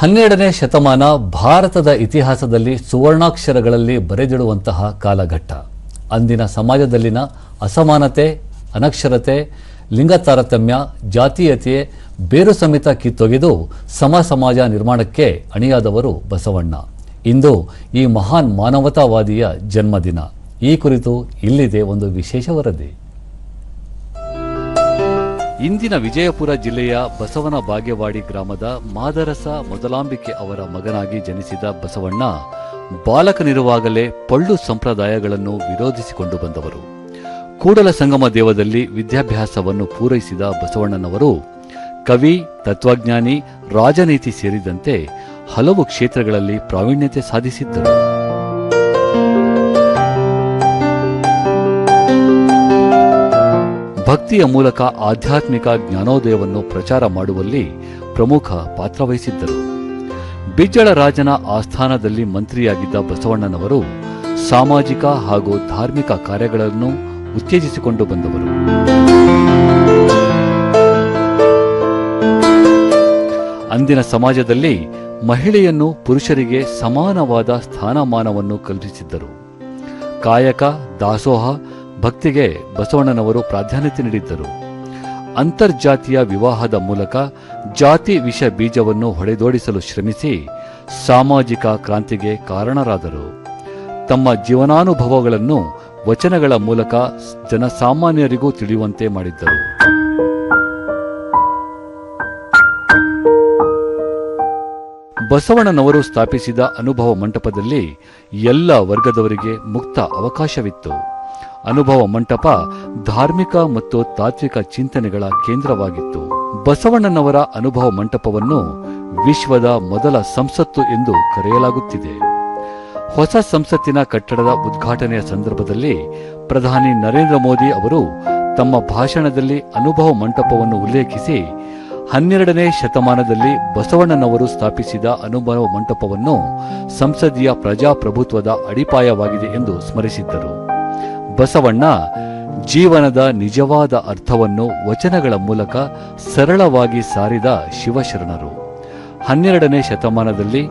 ಹನ್ನೆರಡನೇ ಶತಮಾನ ಭಾರತದ ಇತಿಹಾಸದಲ್ಲಿ ಸುವರ್ಣಾಕ್ಷರಗಳಲ್ಲಿ ಬರೆದಿಡುವಂತಹ ಕಾಲಘಟ್ಟ. ಅಂದಿನ ಸಮಾಜದಲ್ಲಿನ ಅಸಮಾನತೆ, ಅನಕ್ಷರತೆ ಲಿಂಗ ತಾರತಮ್ಯ ಜಾತೀಯತೆ ಬೇರು ಸಮೇತ ಕಿತ್ತೊಗೆದು ಸಮ ಸಮಾಜ ನಿರ್ಮಾಣಕ್ಕೆ ಅಣಿಯಾದವರು ಬಸವಣ್ಣ. ಇಂದು ಈ ಮಹಾನ್ ಮಾನವತಾವಾದಿಯ ಜನ್ಮದಿನ. ಈ ಕುರಿತು ಇಲ್ಲಿದೆ ಒಂದು ವಿಶೇಷ ವರದಿ. ಇಂದಿನ ವಿಜಯಪುರ ಜಿಲ್ಲೆಯ ಬಸವನ ಬಾಗೇವಾಡಿ ಗ್ರಾಮದ ಮಾದರಸ ಮೊದಲಾಂಬಿಕೆ ಅವರ ಮಗನಾಗಿ ಜನಿಸಿದ ಬಸವಣ್ಣ ಬಾಲಕನಿರುವಾಗಲೇ ಪಳ್ಳು ಸಂಪ್ರದಾಯಗಳನ್ನು ವಿರೋಧಿಸಿಕೊಂಡು ಬಂದವರು. ಕೂಡಲ ಸಂಗಮ ದೇವದಲ್ಲಿ ವಿದ್ಯಾಭ್ಯಾಸವನ್ನು ಪೂರೈಸಿದ ಬಸವಣ್ಣನವರು ಕವಿ, ತತ್ವಜ್ಞಾನಿ, ರಾಜನೀತಿ ಸೇರಿದಂತೆ ಹಲವು ಕ್ಷೇತ್ರಗಳಲ್ಲಿ ಪ್ರಾವೀಣ್ಯತೆ ಸಾಧಿಸಿದ್ದರು. ಭಕ್ತಿಯ ಮೂಲಕ ಆಧ್ಯಾತ್ಮಿಕ ಜ್ಞಾನೋದಯವನ್ನು ಪ್ರಚಾರ ಮಾಡುವಲ್ಲಿ ಪ್ರಮುಖ ಪಾತ್ರವಹಿಸಿದ್ದರು ಬಿಜ್ಜಳ ರಾಜನ ಆಸ್ಥಾನದಲ್ಲಿ ಮಂತ್ರಿಯಾಗಿದ್ದ ಬಸವಣ್ಣನವರು ಸಾಮಾಜಿಕ ಹಾಗೂ ಧಾರ್ಮಿಕ ಕಾರ್ಯಗಳನ್ನು ಉತ್ತೇಜಿಸಿಕೊಂಡು ಬಂದವರು. ಅಂದಿನ ಸಮಾಜದಲ್ಲಿ ಮಹಿಳೆಯನ್ನು ಪುರುಷರಿಗೆ ಸಮಾನವಾದ ಸ್ಥಾನಮಾನವನ್ನು ಕಲ್ಪಿಸಿದ್ದರು. ಕಾಯಕ, ದಾಸೋಹ ಭಕ್ತಿಗೆ ಬಸವಣ್ಣನವರು ಪ್ರಾಧಾನ್ಯತೆ ನೀಡಿದ್ದರು. ಅಂತರ್ಜಾತಿಯ ವಿವಾಹದ ಮೂಲಕ ಜಾತಿ ವಿಷ ಬೀಜವನ್ನು ಹೊಡೆದೋಡಿಸಲು ಶ್ರಮಿಸಿ ಸಾಮಾಜಿಕ ಕ್ರಾಂತಿಗೆ ಕಾರಣರಾದರು. ತಮ್ಮ ಜೀವನಾನುಭವಗಳನ್ನು ವಚನಗಳ ಮೂಲಕ ಜನಸಾಮಾನ್ಯರಿಗೂ ತಿಳಿಯುವಂತೆ ಮಾಡಿದ್ದರು. ಬಸವಣ್ಣನವರು ಸ್ಥಾಪಿಸಿದ ಅನುಭವ ಮಂಟಪದಲ್ಲಿ ಎಲ್ಲ ವರ್ಗದವರಿಗೆ ಮುಕ್ತ ಅವಕಾಶವಿತ್ತು. ಅನುಭವ ಮಂಟಪ ಧಾರ್ಮಿಕ ಮತ್ತು ತಾತ್ವಿಕ ಚಿಂತನೆಗಳ ಕೇಂದ್ರವಾಗಿತ್ತು. ಬಸವಣ್ಣನವರ ಅನುಭವ ಮಂಟಪವನ್ನು ವಿಶ್ವದ ಮೊದಲ ಸಂಸತ್ತು ಎಂದು ಕರೆಯಲಾಗುತ್ತಿದೆ. ಹೊಸ ಸಂಸತ್ತಿನ ಕಟ್ಟಡದ ಉದ್ಘಾಟನೆಯ ಸಂದರ್ಭದಲ್ಲಿ ಪ್ರಧಾನಿ ನರೇಂದ್ರ ಮೋದಿ ಅವರು ತಮ್ಮ ಭಾಷಣದಲ್ಲಿ ಅನುಭವ ಮಂಟಪವನ್ನು ಉಲ್ಲೇಖಿಸಿ, ಹನ್ನೆರಡನೇ ಶತಮಾನದಲ್ಲಿ ಬಸವಣ್ಣನವರು ಸ್ಥಾಪಿಸಿದ ಅನುಭವ ಮಂಟಪವನ್ನು ಸಂಸದೀಯ ಪ್ರಜಾಪ್ರಭುತ್ವದ ಅಡಿಪಾಯವಾಗಿದೆ ಎಂದು ಸ್ಮರಿಸಿದ್ದರು. ಬಸವಣ್ಣ ಜೀವನದ ನಿಜವಾದ ಅರ್ಥವನ್ನು ವಚನಗಳ ಮೂಲಕ ಸರಳವಾಗಿ ಸಾರಿದ ಶಿವಶರಣರು. ಹನ್ನೆರಡನೇ ಶತಮಾನದಲ್ಲಿ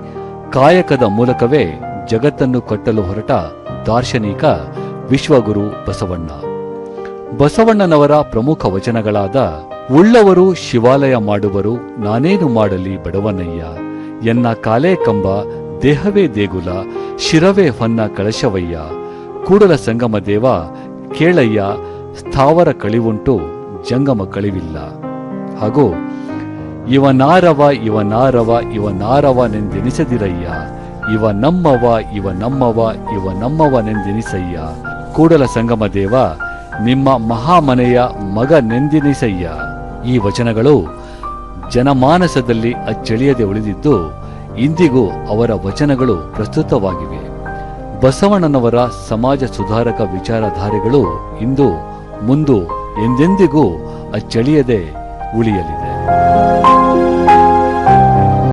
ಕಾಯಕದ ಮೂಲಕವೇ ಜಗತ್ತನ್ನು ಕಟ್ಟಲು ಹೊರಟ ದಾರ್ಶನಿಕ ವಿಶ್ವಗುರು ಬಸವಣ್ಣ. ಬಸವಣ್ಣನವರ ಪ್ರಮುಖ ವಚನಗಳಾದ, ಉಳ್ಳವರು ಶಿವಾಲಯ ಮಾಡುವರು, ನಾನೇನು ಮಾಡಲಿ ಬಡವನಯ್ಯ, ಎನ್ನ ಕಾಲೇ ಕಂಬ, ದೇಹವೇ ದೇಗುಲ, ಶಿರವೇ ಹೊನ್ನ ಕಳಶವಯ್ಯ ಕೂಡಲ ಸಂಗಮ ದೇವ, ಕೇಳಯ್ಯ, ಸ್ಥಾವರ ಕಳಿವುಂಟು, ಜಂಗಮ ಕಳಿವಿಲ್ಲ. ಹಾಗೂ ಇವನಾರವ ಇವನಾರವ ಇವನಾರವನೆಂದೆನಿಸದಿರಯ್ಯ ಇವ ನಮ್ಮವ ಇವ ನಮ್ಮವ, ಇವ ನಮ್ಮವನೆಂದೆನಿಸಯ್ಯ. ಕೂಡಲ ಸಂಗಮ ದೇವ, ನಿಮ್ಮ ಮಹಾಮನೆಯ ಮಗನೆಂದೆನಿಸಯ್ಯ ಈ ವಚನಗಳು ಜನಮಾನಸದಲ್ಲಿ ಅಚ್ಚಳಿಯದೆ ಉಳಿದಿದ್ದು, ಇಂದಿಗೂ ಅವರ ವಚನಗಳು ಪ್ರಸ್ತುತವಾಗಿವೆ. ಬಸವಣ್ಣನವರ ಸಮಾಜ ಸುಧಾರಕ ವಿಚಾರಧಾರೆಗಳು ಇಂದು ಮುಂದು ಎಂದೆಂದಿಗೂ ಅಚ್ಚಳಿಯದೆ ಉಳಿಯಲಿದೆ.